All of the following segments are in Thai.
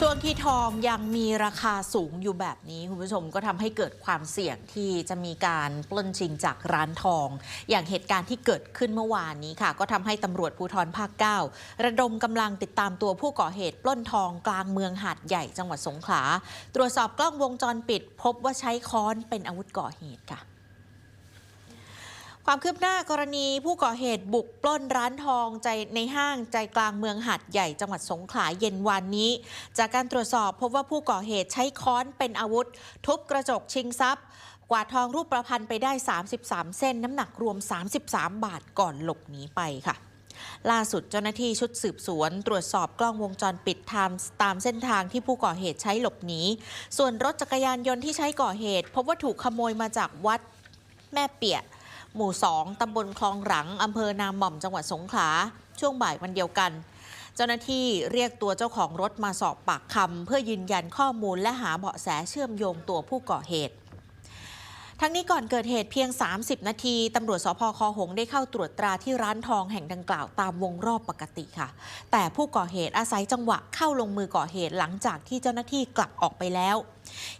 ช่วงที่ทองยังมีราคาสูงอยู่แบบนี้ คุณผู้ชมก็ทำให้เกิดความเสี่ยงที่จะมีการปล้นชิงจากร้านทอง อย่างเหตุการณ์ที่เกิดขึ้นเมื่อวานนี้ค่ะ ก็ทำให้ตำรวจภูธรภาค 9 ระดมกำลังติดตามตัวผู้ก่อเหตุปล้นทองกลางเมืองหาดใหญ่จังหวัดสงขลา ตรวจสอบกล้องวงจรปิด พบว่าใช้ค้อนเป็นอาวุธก่อเหตุค่ะ ความคืบหน้ากรณีผู้ก่อเหตุบุกปล้นร้านทองใจในห้างใจกลางเมืองหาดใหญ่จังหวัดสงขลาเย็นวานนี้ จากการตรวจสอบพบว่าผู้ก่อเหตุใช้ค้อนเป็นอาวุธ ทุบกระจกชิงทรัพย์ กวาดทองรูปประพันธ์ไปได้ 33 เส้น น้ำหนักรวม 33 บาทก่อนหลบหนีไปค่ะล่าสุดเจ้าหน้าที่ชุดสืบสวน ตรวจสอบกล้องวงจรปิดตามตามเส้นทางที่ผู้ก่อเหตุใช้หลบหนี ส่วนรถจักรยานยนต์ที่ใช้ก่อเหตุ พบว่าถูกขโมยมาจากวัดแม่เปีย หมู่ 2 ตำบลคลองหลัง อำเภอนามหม่อมจังหวัดสงขลา ช่วงบ่ายวันเดียวกัน เจ้าหน้าที่เรียกตัวเจ้าของรถมาสอบปากคำเพื่อยืนยันข้อมูลและหาเบาะแสเชื่อมโยงตัวผู้ก่อเหตุ ทั้งนี้ก่อนเกิดเหตุเพียง 30 นาที ตำรวจสพคอหงได้เข้าตรวจตราที่ร้านทองแห่งดังกล่าวตามวงรอบปกติค่ะ แต่ผู้ก่อเหตุอาศัยจังหวะเข้าลงมือก่อเหตุหลังจากที่เจ้าหน้าที่กลับออกไปแล้ว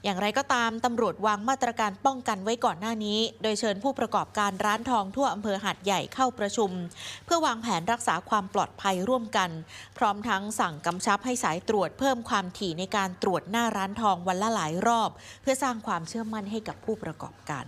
อย่างไรก็ตามตำรวจวางมาตรการป้องกันไว้ก่อนหน้านี้ โดยเชิญผู้ประกอบการร้านทองทั่วอำเภอหาดใหญ่เข้าประชุม เพื่อวางแผนรักษาความปลอดภัยร่วมกัน พร้อมทั้งสั่งกำชับให้สายตรวจเพิ่มความถี่ในการตรวจหน้าร้านทองวันละหลายรอบ เพื่อสร้างความเชื่อมั่นให้กับผู้ประกอบการ